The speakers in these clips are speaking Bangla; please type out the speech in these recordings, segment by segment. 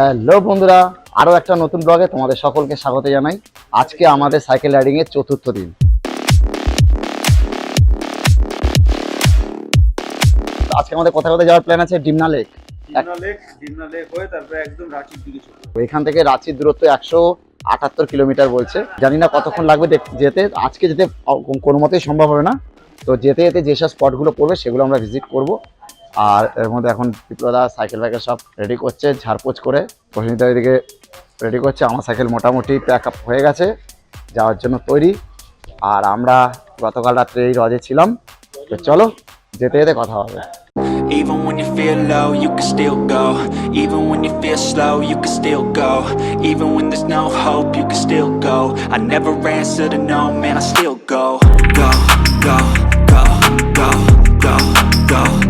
হ্যালো বন্ধুরা আরও একটা নতুন ব্লগে তোমাদের সকলকে স্বাগত জানাই। আজকে আমাদের সাইকেল রাইডিংয়ের চতুর্থ দিন। আজকে আমাদের কোথায় কোথায় যাওয়ার প্ল্যান আছে? ডিমনা লেক। এখান থেকে রাঁচির দূরত্ব একশো আটাত্তর কিলোমিটার বলছে। জানি না কতক্ষণ লাগবে যেতে। আজকে যেতে কোনো মতেই সম্ভব হবে না। তো যেতে যেতে যেসব স্পটগুলো পড়বে সেগুলো আমরা ভিজিট করব। আর এর মধ্যে এখন বিপ্লদা সাইকেল ফাইকেল সব রেডি করছে ঝাড়পোছ করে প্রসেনজিতা এদিকে রেডি করছে আমার সাইকেল মোটামুটি প্যাক আপ হয়ে গেছে যাওয়ার জন্য তৈরি আর আমরা গতকাল রাত্রে এই রজে ছিলাম তো চলো যেতে যেতে কথা হবে Even when you feel low, you can still go. Even when you feel slow, you can still go. Even when there's no hope, you can still go. I never answer to no, man, I still go, go, go, go, go, go, go,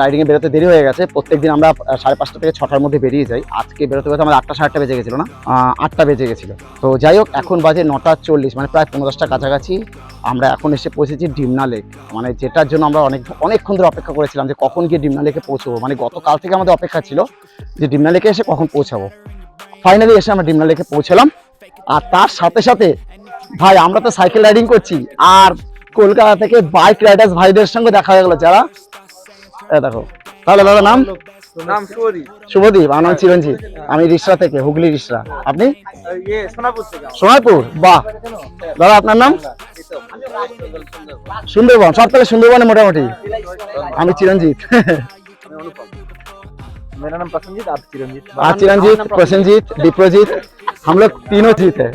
রাইডিংয়ে বেরোতে দেরি হয়ে গেছে। প্রত্যেকদিন আমরা সাড়ে পাঁচটা থেকে ছটার মধ্যে বেরিয়ে যাই। আজকে বেরোতে বেরোতে আমার আটটা, সাড়ে বেজে গেছিল না? আটটা বেজে গেছিল। তো যাই হোক, এখন বাজে নটা চল্লিশ মানে প্রায় পনেরো দশটা কাছাকাছি। আমরা এখন এসে পৌঁছেছি ডিমনা লেক মানে যেটার জন্য আমরা অনেক, অনেকক্ষণ ধরে অপেক্ষা করেছিলাম যে কখন গিয়ে ডিমনা লেকে পৌঁছবো। মানে গতকাল থেকে আমাদের অপেক্ষা ছিল যে ডিমনা লেকে এসে কখন পৌঁছাবো। ফাইনালি এসে আমরা ডিমনা লেকে পৌঁছলাম। আর তার সাথে সাথে, ভাই, আমরা তো সাইকেল রাইডিং করছি। আর কলকাতা থেকে বাইক রাইডার্স ভাইদের সঙ্গে দেখা হয়ে গেলো। যারা দেখো তাহলে দাদা নাম নাম শুভদীপ শুভদীপ আমার নাম চিরঞ্জিত আমি রিসরা থেকে হুগলি রিসরা আপনি ইয়ে সোনাপুর থেকে সোনারপুর বাহ দাদা আপনার নাম সুন্দরবন সব থেকে সুন্দরবনে মোটামুটি আমি চিরঞ্জিত मेरा नाम प्रसन्नजीत आप चिरंजीत आज चिरंजीत प्रसन्नजीत दीप्रजीत हम लोग तीनों जीत है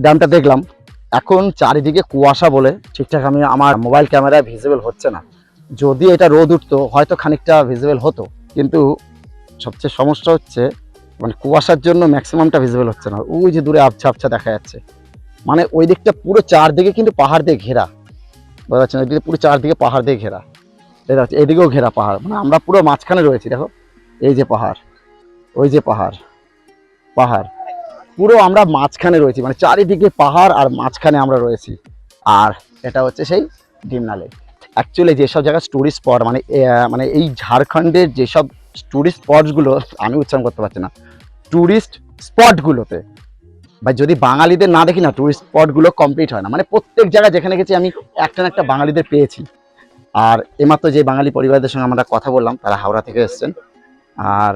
ড্যামটা দেখলাম। এখন চারিদিকে কুয়াশা বলে ঠিকঠাক আমি আমার মোবাইল ক্যামেরায় ভিজিবল হচ্ছে না। যদি এটা রোদ উঠতো, হয়তো খানিকটা ভিজিবল হতো। কিন্তু সবচেয়ে সমস্যা হচ্ছে মানে কুয়াশার জন্য ম্যাক্সিমামটা ভিজিবল হচ্ছে না। ওই যে দূরে আবছা আবছা দেখা যাচ্ছে। মানে ওই দিকটা পুরো চারদিকে কিন্তু পাহাড় দিয়ে ঘেরা। বোঝা যাচ্ছে না ওইদিকে পুরো চারদিকে পাহাড় দিয়ে ঘেরা। দেখা যাচ্ছে এদিকেও ঘেরা পাহাড়। মানে আমরা পুরো মাঝখানে রয়েছি, দেখো। এই যে পাহাড়। ওই যে পাহাড়। পাহাড়। পুরো আমরা মাঝখানে রয়েছি মানে চারিদিকে পাহাড় আর মাঝখানে আমরা রয়েছি। আর এটা হচ্ছে সেই ডিমনা লেক অ্যাকচুয়ালি যেসব জায়গায় টুরিস্ট স্পট মানে মানে এই ঝাড়খণ্ডের যেসব টুরিস্ট স্পটসগুলো আমি উচ্চারণ করতে পারছি না। টুরিস্ট স্পটগুলোতে বা যদি বাঙালিদের না দেখি না টুরিস্ট স্পটগুলো কমপ্লিট হয় না। মানে প্রত্যেক জায়গায় যেখানে গেছি আমি একটা না একটা বাঙালিদের পেয়েছি। আর এমাত্র যে বাঙালি পরিবারদের সঙ্গে আমরা কথা বললাম, তারা হাওড়া থেকে এসছেন। আর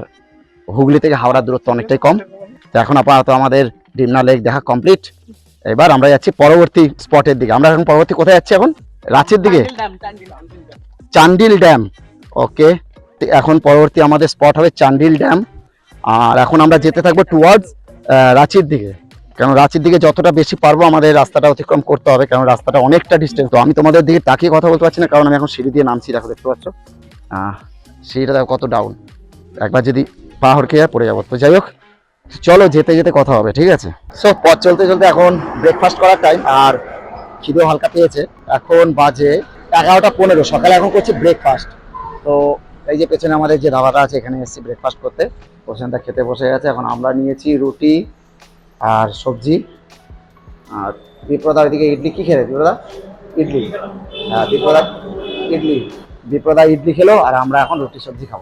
হুগলি থেকে হাওড়ার দূরত্ব অনেকটাই কম। তো এখন আপাতত আমাদের ডিমনা লেক দেখা কমপ্লিট এবার আমরা যাচ্ছি পরবর্তী স্পটের দিকে। আমরা এখন পরবর্তী কোথায় যাচ্ছি এখন? রাঁচির দিকে? চান্ডিল ড্যাম ওকে এখন পরবর্তী আমাদের স্পট হবে চান্ডিল ড্যাম আর এখন আমরা যেতে থাকব টুয়ার্ডস রাঁচির দিকে। কারণ রাঁচির দিকে যতটা বেশি পারব আমাদের রাস্তাটা অতিক্রম করতে হবে কারণ রাস্তাটা অনেকটা ডিস্টেন্স তো আমি তোমাদের দিকে তাকিয়ে কথা বলতে পারছি না কারণ আমি এখন সিঁড়ি দিয়ে নামছি দেখো দেখতে পাচ্ছ? সিঁড়িটা দেখো কত ডাউন একবার যদি পা হরকে যায় পড়ে যাব। তো যাই হোক চলো যেতে যেতে কথা হবে, ঠিক আছে? সো পথ চলতে চলতে এখন ব্রেকফাস্ট করার টাইম আর খিদেও হালকা পেয়েছে। এখন বাজে এগারোটা পনেরো, সকালে এখন করছি ব্রেকফাস্ট তো এই যে পেছনে আমাদের যে ধাবাটা আছে, এখানে এসেছি ব্রেকফাস্ট করতে। প্রশান্তটা খেতে বসে গেছে, এখন আমরা নিয়েছি রুটি আর সবজি। আর বিপ্রদা ওইদিকে ইডলি, কী খেলে বিপ্রদা? ইডলি। হ্যাঁ বিপ্রদা ইডলি। বিপ্রদা ইডলি খেলো, আর আমরা এখন রুটি সবজি খাব।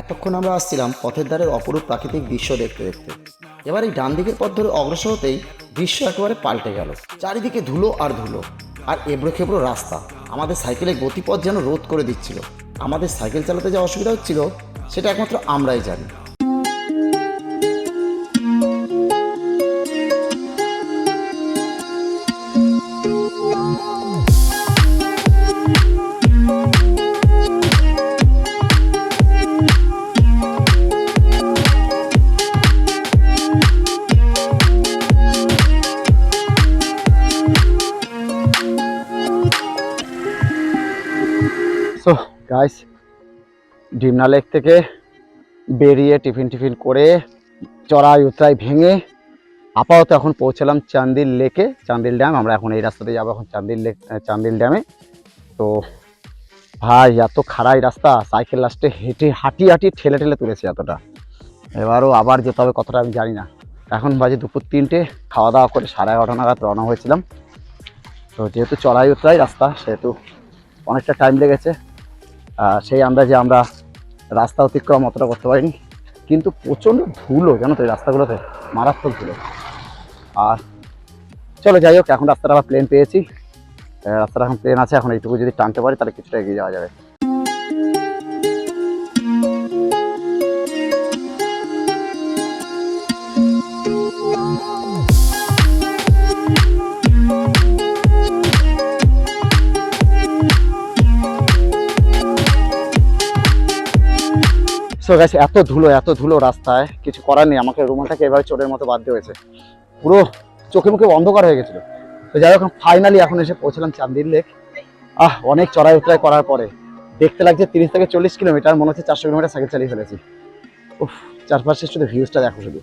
এতক্ষণ আমরা আসছিলাম পথের দ্বারের অপরূপ প্রাকৃতিক দৃশ্য দেখতে দেখতে। এবার এই ডান দিকের পথ ধরে অগ্রসর হতেই দৃশ্য একেবারে পাল্টে গেল। চারিদিকে ধুলো আর ধুলো, আর এবড়ো খেবড়ো রাস্তা। আমাদের সাইকেলের গতিপথ যেন রোধ করে দিচ্ছিল। আমাদের সাইকেল চালাতে যা অসুবিধা হচ্ছিল, সেটা একমাত্র আমরাই জানি। গাইস ডিমনা লেক থেকে বেরিয়ে টিফিন টিফিন করে চড়াই উতরাই ভেঙে আপাতত এখন পৌঁছালাম চান্দিল লেকে। চান্দিল ড্যাম আমরা এখন এই রাস্তাতে যাব এখন চান্দিল লেক চান্দিল ড্যামে তো ভাই, এত খাড়াই রাস্তা সাইকেল লাস্টে হেঁটে হাঁটি হাঁটি ঠেলে ঠেলে তুলেছি এতটা। এবারও আবার যেতে হবে কতটা আমি জানি না। এখন বাজে দুপুর তিনটে, খাওয়া দাওয়া করে সাড়ে এগারোটা নাগাদ রওনা হয়েছিলাম। তো যেহেতু চড়াই উতরাই রাস্তা, সেহেতু অনেকটা টাইম লেগেছে। সেই আন্দাজে আমরা রাস্তা অতিক্রম অতটা করতে পারিনি। কিন্তু প্রচণ্ড ধুলো, জানো তো এই রাস্তাগুলোতে, মারাত্মক ধুলো। আর চলো যাই হোক, এখন রাস্তাটা আবার প্লেন পেয়েছি। রাস্তাটা এখন প্লেন আছে, এখন এইটুকু যদি টানতে পারি, তাহলে কিছুটা এগিয়ে যাওয়া যাবে। সো গাছ এত ধুলো এত ধুলো রাস্তায়, কিছু করার নেই। আমাকে রুমালটাকে এবারে চোরের মতো বাদ হয়েছে। পুরো চোখে মুখে অন্ধকার হয়ে গেছিল। তো যাই হোক ফাইনালি এখন এসে পৌঁছলাম চান্দির লেক আহ, অনেক চড়াই উতরাই করার পরে। দেখতে লাগছে তিরিশ থেকে চল্লিশ কিলোমিটার, মনে হচ্ছে চারশো কিলোমিটার সাইকেল চালিয়ে ফেলেছি। উফ, চারপাশে শুধু ভিউজটা দেখো শুধু।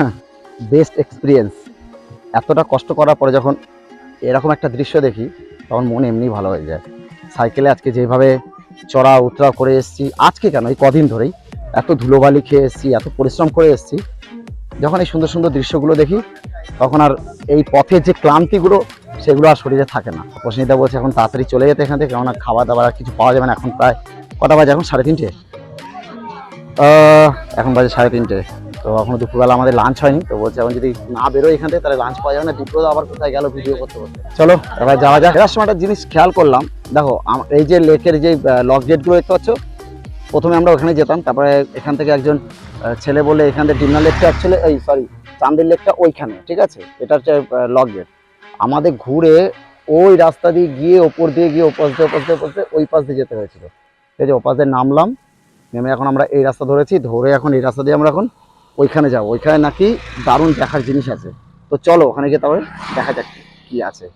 বেস্ট এক্সপিরিয়েন্স এতটা কষ্ট করার পরে যখন এরকম একটা দৃশ্য দেখি, তখন মন এমনি ভালো হয়ে যায়। সাইকেলে আজকে যেভাবে চড়া উতরা করে এসেছি, আজকে কেন? এই কদিন ধরেই এত ধুলোবালি খেয়ে এসেছি, এত পরিশ্রম করে এসেছি। যখন এই সুন্দর সুন্দর দৃশ্যগুলো দেখি, তখন আর এই পথের যে ক্লান্তিগুলো, সেগুলো আর শরীরে থাকে না। প্রশ্নিতা বলছে, এখন তাড়াতাড়ি চলে যেতে এখান থেকে, কেননা খাওয়া দাওয়ার আর কিছু পাওয়া যাবে না। এখন প্রায় কটা বাজে? এখন সাড়ে তিনটে? এখন বাজে সাড়ে তিনটে। তো এখনও দুপুরবেলা আমাদের লাঞ্চ হয়নি, তো বলছে এখন যদি না বেরোয় এখান থেকে, তাহলে লাঞ্চ পাওয়া যাবে না। বিপ্রদ আবার কোথায় গেল ভিডিও করতে করতে। চলো, এবার যাওয়া যাক। এবার সময় একটা জিনিস খেয়াল করলাম। দেখো এই যে লেকের যে লক গেটগুলো দেখতে পাচ্ছ, প্রথমে আমরা ওখানে যেতাম, তারপরে এখান থেকে একজন ছেলে বলে এখান থেকে ডিমনা লেকটা অ্যাকচুয়ালি এই সরি চান্দের লেকটা ওইখানে, ঠিক আছে? এটা হচ্ছে লক গেট আমাদের ঘুরে ওই রাস্তা দিয়ে গিয়ে ওপর দিয়ে গিয়ে ওপাশ দিয়ে ওপাশ দিয়ে ওপাশ দিয়ে, ওই পাশ দিয়ে যেতে হয়েছিল। ঠিক আছে, ওপাশ দিয়ে নামলাম, নেমে এখন আমরা এই রাস্তা ধরেছি, ধরে এখন এই রাস্তা দিয়ে আমরা এখন ওইখানে যাব। ওইখানে নাকি দারুণ দেখার জিনিস আছে। তো চলো, ওখানে গিয়ে তারপরে দেখা যাক কি আছে।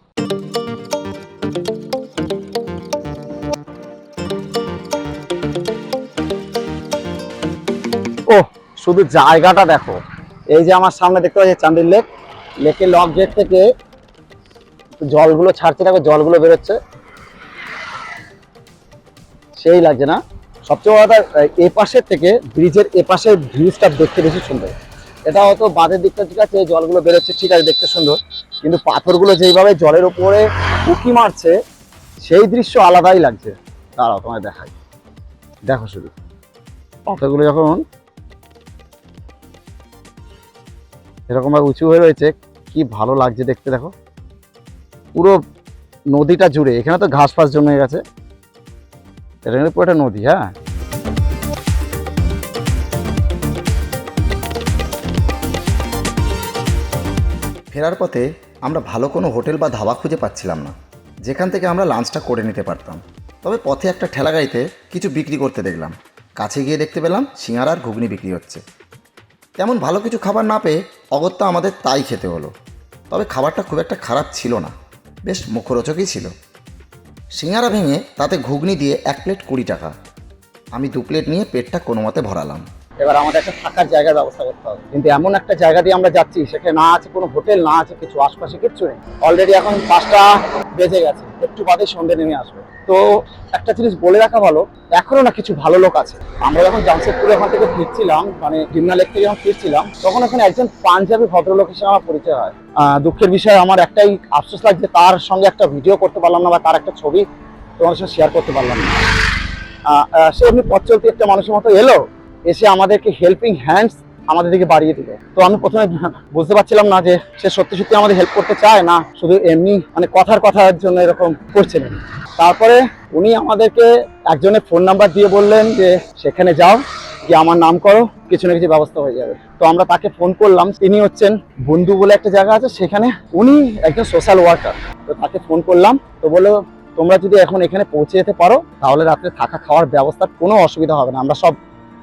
ও শুধু জায়গাটা দেখো। এই যে আমার সামনে দেখতে পাচ্ছি চান্দির লেক। লেকের লক গেট থেকে জলগুলো ছাড়ছে, দেখো জলগুলো বেরোচ্ছে। সেই লাগছে না? সবচেয়ে বড় এ পাশের থেকে ব্রিজের এ পাশের ভিউজটা দেখতে বেশি সুন্দর। এটা হয়তো বাঁধের দিকটা ঠিক আছে, জলগুলো বেরোচ্ছে, ঠিক আছে, দেখতে সুন্দর। কিন্তু পাথরগুলো যেইভাবে জলের উপরে উঁকি মারছে, সেই দৃশ্য আলাদাই লাগছে। দাঁড়াও, তোমায় দেখাই। দেখো শুধু। পাথরগুলো যখন এরকম ভাবে উঁচু হয়ে রয়েছে, কি ভালো লাগছে দেখতে, দেখো। পুরো নদীটা জুড়ে, এখানে তো ঘাস ফাস জমে গেছে। একটা নদী হ্যাঁ? ফেরার পথে আমরা ভালো কোনো হোটেল বা ধাবা খুঁজে পাচ্ছিলাম না। যেখান থেকে আমরা লাঞ্চটা করে নিতে পারতাম। তবে পথে একটা ঠেলা গাড়িতে কিছু বিক্রি করতে দেখলাম। কাছে গিয়ে দেখতে পেলাম সিঙ্গারা আর ঘুগনি বিক্রি হচ্ছে। তেমন ভালো কিছু খাবার না পেয়ে অগত্যা আমাদের তাই খেতে হলো। তবে খাবারটা খুব একটা খারাপ ছিল না। বেশ মুখরোচকই ছিল। সিঙ্গারা ভেঙে তাতে ঘুগনি দিয়ে এক প্লেট কুড়ি টাকা। আমি দু প্লেট নিয়ে পেটটা কোনো মতে ভরালাম। এবার আমাদের একটা থাকার জায়গার ব্যবস্থা করতে হবে। কিন্তু এমন একটা জায়গা দিয়ে আমরা যাচ্ছি, সেখানে না আছে কোনো হোটেল, না আছে কিছু, আশপাশে কিচ্ছু নেই। অলরেডি এখন পাঁচটা বেজে গেছে, একটু বাদে সন্ধ্যে নেমে আসবে। তো একটা জিনিস বলে রাখা ভালো এখনও না কিছু ভালো লোক আছে। আমরা যখন জামশেদপুরে ওখান থেকে ফিরছিলাম মানে ডিমনা লেক থেকে যখন ফিরছিলাম, তখন ওখানে একজন পাঞ্জাবি ভদ্রলোকের সঙ্গে আমার পরিচয় হয়। দুঃখের বিষয়, আমার একটাই আফসোস লাগছে তার সঙ্গে একটা ভিডিও করতে পারলাম না বা তার একটা ছবি তোমার সঙ্গে শেয়ার করতে পারলাম না। সে এমনি পথ চলতি একটা মানুষের মতো এলো। এসে আমাদেরকে হেল্পিং হ্যান্ডস আমাদের দিকে বাড়িয়ে দিল। তো আমি প্রথমে বুঝতে পারছিলাম না যে সে সত্যি সত্যি আমাদের হেল্প করতে চায় না, শুধু এমনি মানে কথার কথার জন্য এরকম করছিলেন। তারপরে উনি আমাদেরকে একজনের ফোন নাম্বার দিয়ে বললেন যে, সেখানে যাও যে আমার নাম করো, কিছু না কিছু ব্যবস্থা হয়ে যাবে। তো আমরা তাকে ফোন করলাম, তিনি হচ্ছেন বন্ধু বলে একটা জায়গা আছে, সেখানে উনি একজন সোশ্যাল ওয়ার্কার তো তাকে ফোন করলাম, তো বলল, তোমরা যদি এখন এখানে পৌঁছে যেতে পারো, তাহলে রাত্রে থাকা খাওয়ার ব্যবস্থার কোনো অসুবিধা হবে না, আমরা সব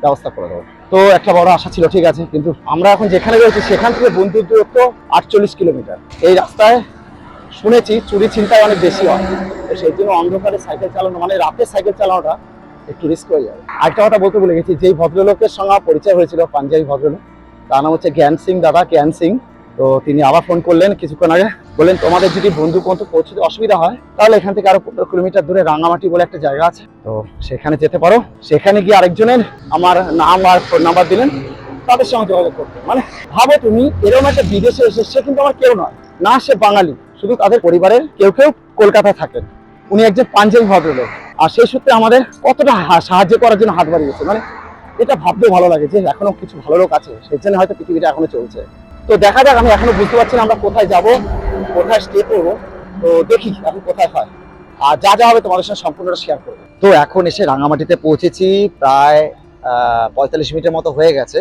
ব্যবস্থা করে দেবো। তো একটা বড় আশা ছিল, ঠিক আছে, কিন্তু আমরা এখন যেখানে রয়েছি, সেখান থেকে বন্ধুর দূরত্ব আটচল্লিশ কিলোমিটার। এই রাস্তায় শুনেছি, চুরি চিন্তায় অনেক বেশি হয়। তো সেই জন্য অন্ধকারে সাইকেল চালানো মানে রাতে সাইকেল চালানোটা একটু রিস্ক হয়ে যাবে। আরেকটা কথা বলতে বলে গেছি, যেই ভদ্রলোকের সঙ্গে পরিচয় হয়েছিল, পাঞ্জাবি ভদ্রলোক, তার নাম হচ্ছে জ্ঞান সিং দাদা, জ্ঞান সিং। তো তিনি আবার ফোন করলেন, কিছুক্ষণ আগে বললেন, তোমাদের যদি বন্ধু পর্যন্ত পৌঁছতে অসুবিধা হয়, তাহলে এখান থেকে আরও পনেরো কিলোমিটার দূরে রাঙামাটি বলে একটা জায়গা আছে। তো সেখানে যেতে পারো। সেখানে গিয়ে আরেকজনের আমার নাম আর ফোন নাম্বার দিলেন। তাদের সঙ্গে যোগাযোগ করতে। মানে ভাবো তুমি, এরকম একটা বিদেশে এসে সে কিন্তু আমার কেউ নয়। না, সে বাঙালি। শুধু তাদের পরিবারের কেউ কেউ কলকাতায় থাকেন। উনি একজন পাঞ্জাবি ভদ্রলোক। আর সেই সূত্রে আমাদের কতটা সাহায্য করার জন্য হাত বাড়িয়েছে। মানে এটা ভাবতেও ভালো লাগে যে এখনও কিছু ভালো লোক আছে। সেই জন্য হয়তো পৃথিবীটা এখনও চলছে। তো দেখা যাক, আমি এখনও বুঝতে পারছি না আমরা কোথায় যাব, কোথায় স্টে করব। তো দেখি এখন কোথায় হয়। আর যা যা হবে তোমাদের সঙ্গে সম্পূর্ণটা শেয়ার করব। তো এখন এসে রাঙামাটিতে পৌঁছেছি, প্রায় পঁয়তাল্লিশ মিনিটের মতো হয়ে গেছে।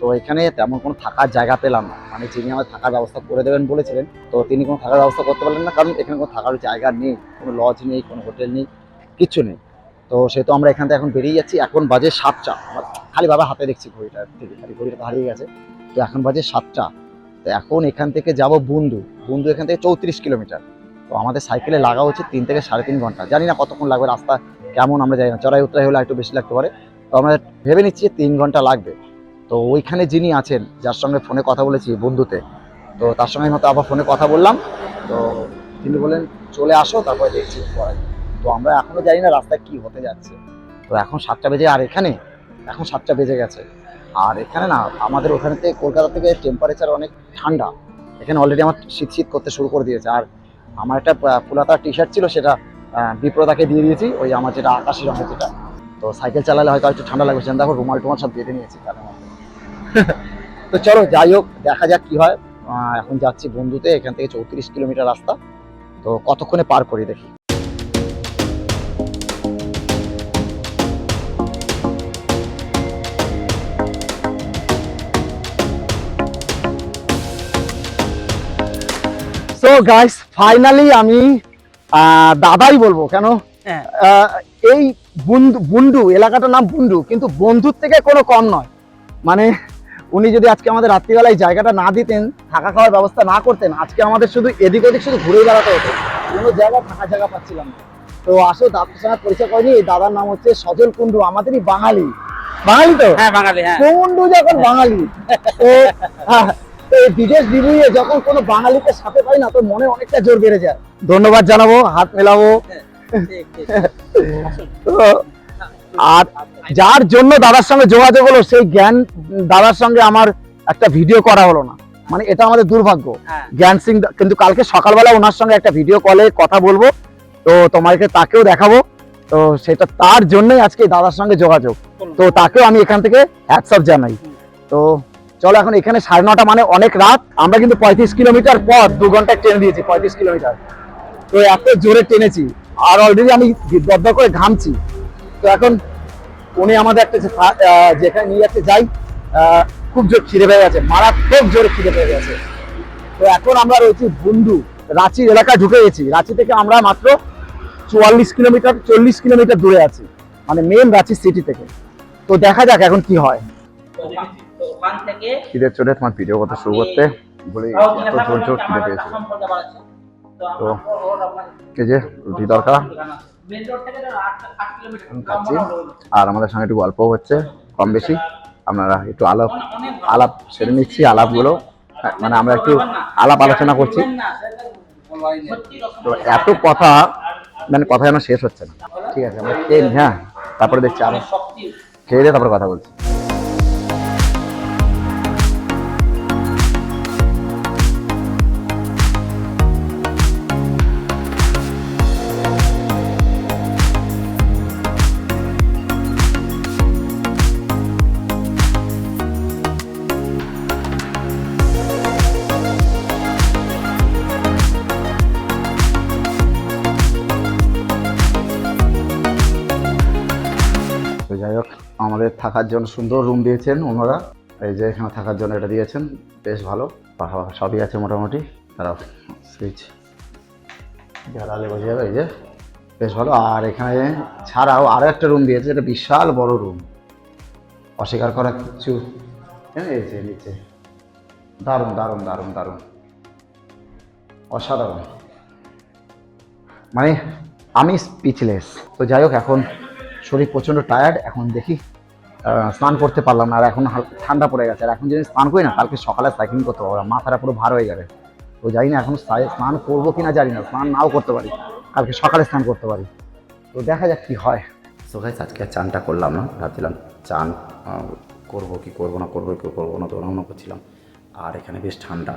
তো এখানে তেমন কোনো থাকার জায়গা পেলাম না। মানে যিনি আমার থাকার ব্যবস্থা করে দেবেন বলেছিলেন, তো তিনি কোনো থাকার ব্যবস্থা করতে পারলেন না। কারণ এখানে কোনো থাকার জায়গা নেই, কোনো লজ নেই, কোনো হোটেল নেই কিচ্ছু নেই। তো সেহেতু আমরা এখান থেকে এখন বেরিয়ে যাচ্ছি। এখন বাজে সাতটা। খালি বাবা হাতে দেখছি ঘড়িটা থেকে খালি ঘড়িটা হারিয়ে গেছে। তো এখন বাজে সাতটা। তো এখন এখান থেকে যাব বন্ধু বন্ধু এখান থেকে চৌত্রিশ কিলোমিটার। তো আমাদের সাইকেলে লাগা হচ্ছে তিন থেকে সাড়ে তিন ঘণ্টা। জানি না কতক্ষণ লাগবে, রাস্তা কেমন আমরা জানি না। চড়াই উতরাই হলে একটু বেশি লাগতে পারে। তো আমরা ভেবে নিচ্ছি তিন ঘণ্টা লাগবে। তো ওইখানে যিনি আছেন, যার সঙ্গে ফোনে কথা বলেছি বন্ধুতে তো তার সঙ্গে হয়তো আবার ফোনে কথা বললাম। তো তিনি বললেন, চলে আসো, তারপরে দেখছি তো আমরা এখনও জানি না রাস্তায় কি হতে যাচ্ছে। তো এখন সাতটা বেজে, আর এখানে? এখন সাতটা বেজে গেছে। আর এখানে না, আমাদের ওখানে থেকে কলকাতা থেকে টেম্পারেচার অনেক ঠান্ডা। এখানে অলরেডি আমার শীত শীত করতে শুরু করে দিয়েছে। আর আমার একটা ফুলাতার টি শার্ট ছিল, সেটা বিপ্রদাকে দিয়ে দিয়েছি, ওই আমার যেটা আকাশি রঙের যেটা। তো সাইকেল চালালে হয়তো একটু ঠান্ডা লাগবে সেখানে দেখো রুমাল টুমাল সব বেঁধে নিয়েছি তার মধ্যে। তো চলো, যাই হোক, দেখা যাক কি হয়। এখন যাচ্ছি বন্ধুতে, এখান থেকে চৌত্রিশ কিলোমিটার রাস্তা। তো কতক্ষণে পার করি দেখি। সো গাইস ফাইনালি আমি দাদাই বলব কেন? হ্যাঁ। এই বুন্ডু বুন্ডু এলাকাটার নাম বুন্ডু কিন্তু বন্ধুর থেকে কোনো কম নয়। মানে উনি যদি আজকে আমাদের রাত্রিবেলায় জায়গাটা না দিতেন থাকা খাওয়ার ব্যবস্থা না করতেন আজকে আমাদের শুধু এদিক ওদিক শুধু ঘুরে বেড়াতে হতো। কোনো জায়গায় থাকা জায়গা পাচ্ছিলাম না। তো আসো দাদার সঙ্গে পরিচয় করেনি এই দাদার নাম হচ্ছে সজল কুন্ডু আমাদেরই বাঙালি। বাঙালি তো? হ্যাঁ বাঙালি হ্যাঁ। কুন্ডু যখন বাঙালি তো এই বিদেশ বিভুঁইয়ে যখন কোনো বাঙালিকে সাথে পাই না তো মনে অনেকটা জোর বেড়ে যায়। ধন্যবাদ জানাব হাত মেলাবো। তো আর যার জন্য দাদার সঙ্গে যোগাযোগ হলো সেই জ্ঞান দাদার সঙ্গে আমার একটা ভিডিও করা হলো না। মানে এটা আমাদের দুর্ভাগ্য। হ্যাঁ। জ্ঞান সিং কিন্তু কালকে সকালবেলা ওনার সঙ্গে একটা ভিডিও কলে কথা বলব। তো তোমাকে তাকেও দেখাবো। তো সেটা তার জন্যই আজকে দাদার সঙ্গে যোগাযোগ। তো তাকেও আমি এখান থেকে হ্যাটসঅ্যাপ জানাই। তো চলো এখন এখানে সাড়ে নটা মানে অনেক রাত। আমরা কিন্তু পঁয়ত্রিশ কিলোমিটার পর দু ঘন্টায় ট্রেন দিয়েছি, পঁয়ত্রিশ কিলোমিটার। তো এত জোরে টেনেছি, আর অলরেডি আমি দরদর করে ঘামছি। তো এখন উনি আমাদের একটা যেখানে নিয়ে যাচ্ছে যাই খুব জোর খিদে পেয়ে গেছে, মারাত্মক জোরে খিদে পেয়ে গেছে। তো এখন আমরা রয়েছি বন্ধু রাঁচি এলাকায় ঢুকে গেছি। রাঁচি থেকে আমরা মাত্র চুয়াল্লিশ কিলোমিটার, চল্লিশ কিলোমিটার দূরে আছি মানে মেন রাঁচি সিটি থেকে। তো দেখা যাক এখন কি হয়। তো ওখান- থেকে খিদের চোটে তোমার ভিডিও কথা শুরু করতে? বলে এত জোর জোর খিদে পেয়েছে। তো তো আমার ওর আপনার এই যে রুটি। মেন এখন খাচ্ছি। আর আমাদের সঙ্গে একটু গল্প হচ্ছে কম বেশি। আপনারা একটু আলাপ। আলাপ সেরে নিচ্ছি আলাপগুলো। মানে আমরা একটু আলাপ আলোচনা করছি। তো এত কথা মানে কথা যেন শেষ হচ্ছে না। ঠিক আছে আমরা খেয়ে হ্যাঁ। তারপরে দেখছি আরও। খেয়ে দিয়ে তারপরে কথা বলছি। থাকার জন্য সুন্দর রুম দিয়েছেন ওনারা। এই যে এখানে থাকার জন্য এটা দিয়েছেন, বেশ ভালো। পাখা সবই আছে মোটামুটি। তারা সুইচ জ্বালালে বোঝা যাবে, এই যে। বেশ ভালো। আর এখানে ছাড়াও আরও একটা রুম দিয়েছে এটা বিশাল বড় রুম অস্বীকার করা কিছু হ্যাঁ এই যে নিচে। দারুণ দারুণ দারুণ দারুণ। অসাধারণ। মানে আমি স্পিচলেস তো যাই হোক, এখন শরীর প্রচণ্ড টায়ার্ড এখন দেখি স্নান করতে পারলাম না, আর এখন ঠান্ডা পড়ে গেছে। আর এখন যদি স্নান করি না, কালকে সকালে সাইক্লিং করতে পারব মাথাটা পুরো ভার হয়ে যাবে। তো জানি না এখন স্নান- স্নান কি না জানি না, স্নান নাও করতে পারি। কালকে সকালে স্নান করতে পারি। তো দেখা যাক কী হয়। সো গাইস আজকে চানটা করলাম না, ভাবছিলাম চান করব কি করব না, করব কি করব না দৌড়ানো করছিলাম। আর এখানে বেশ ঠান্ডা।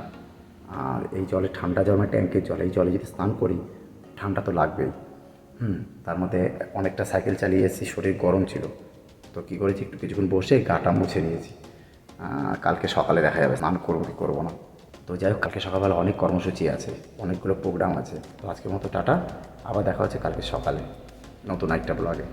আর এই জলে ঠান্ডা জল মানে ট্যাঙ্কের জল। এই জলে যদি স্নান করি, ঠান্ডা তো লাগবেই। হুম, তার মধ্যে অনেকটা সাইকেল চালিয়ে এসেছি, শরীর গরম ছিল। তো কী করেছি, একটু কিছুক্ষণ বসে গাটা মুছে নিয়েছি। কালকে সকালে দেখা যাবে, স্নান করব কি করব না। তো যাই হোক, কালকে সকালবেলা অনেক কর্মসূচি আছে, অনেকগুলো প্রোগ্রাম আছে। তো আজকের মতো টাটা, আবার দেখা হচ্ছে কালকে সকালে নতুন একটা ব্লগে